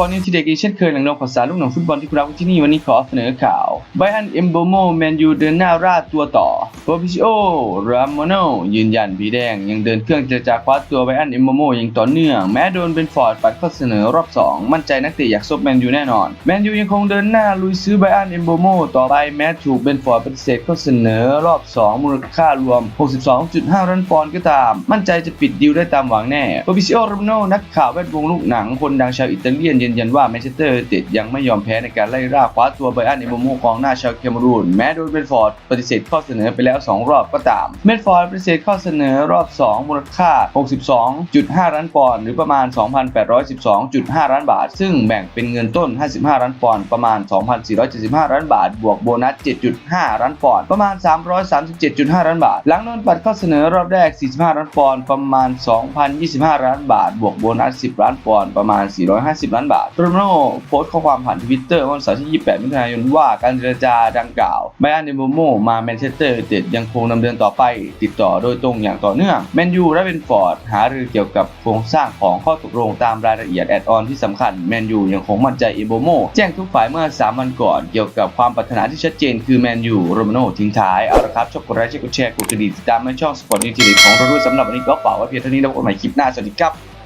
อร์ตนิวทีเด็กอีกเช่นเคยหลังนองข่าวสารลูกหนังฟุตบอลที่คุณรักที่นี่วันนี้ขอเสนอข่าวไบอันเอมโบโมแมนยูเดินหน้าราดตัวต่อ โปรพิชิโอรามโมโนยืนยันผีแดง ยังเดินเครื่องเจรจาคว้าตัวไบอันเอมโบโมอย่างต่อเนื่อง แม้โดนเป็นฟอร์ดปัดข้อเสนอรอบ 2 มั่นใจนักเตะอยากซบแมนยูแน่นอน แมนยูยังคงเดินหน้าลุยซื้อไบอันเอมโบโมต่อไปแม้ถูกเป็นฟอร์ดปฏิเสธข้อเสนอรอบ 2 มูลค่ารวม 62.5ล้านปอนด์ก็ตาม มั่นใจจะปิดดีลได้ตามหวังแน่โปรพิชิโอรามโนนักข่าวแวดวงลูกหนังคนดังชาวอิตาเลียนยืนยันว่าแมนเชสเตอร์ยูไนเต็ดยังไม่ยอมแพ้ในการไล่ล่าคว้าตัวไบอันเอมโบโมกองหน้าชาวเคมรูนแม้โดยเบนฟอร์ดปฏิเสธข้อเสนอไปแล้ว2 รอบก็ตามเบนฟอร์ดปฏิเสธข้อเสนอรอบ 2 มูลค่า 62.5 ล้านปอนด์หรือประมาณ 2,812.5 ล้านบาท ซึ่งแบ่งเป็นเงินต้น 55 ล้านปอนด์ประมาณ 2,475 ล้านบาท บวกโบนัส 7.5 ล้านปอนด์ประมาณ 337.5 ล้านบาท หลังโดนปัดข้อเสนอรอบแรก 45 ล้านปอนด์ประมาณ 2,025 ล้านบาท บวกโบนัส 10 ล้านปอนด์ประมาณ 450 ล้านบาทโรนัลโดโพสต์ข้อความผ่านทวิตเตอร์วันเสาร์ที่ 28 มิถุนายนว่าการเจรจาดังกล่าวไบอันเดโมโมมาแมนเชสเตอร์ยูไนเต็ดยังคงดำเนินต่อไป ติดต่อโดยตรงอย่างต่อเนื่องแมนยูและเบนฟอร์ดหารือเกี่ยวกับโครงสร้างของข้อตกลงตามรายละเอียดแอดออนที่สำคัญแมนยูยังคงมั่นใจเอโบโมแจ้งทุกฝ่ายเมื่อ 3 วันก่อนเกี่ยวกับความปรารถนาที่ชัดเจนคือแมนยูโรมาโนทิ้งท้ายเอาละครับชอบกดไลค์กดแชร์กดกระดิ่งติดตามในช่องสปอร์ตนิวทีของเราด้วยสำหรับวันนี้ก็ฝากไว้เพียงเท่านี้แล้วพบกันใหม่คลิปหน้าสวัสดีครับ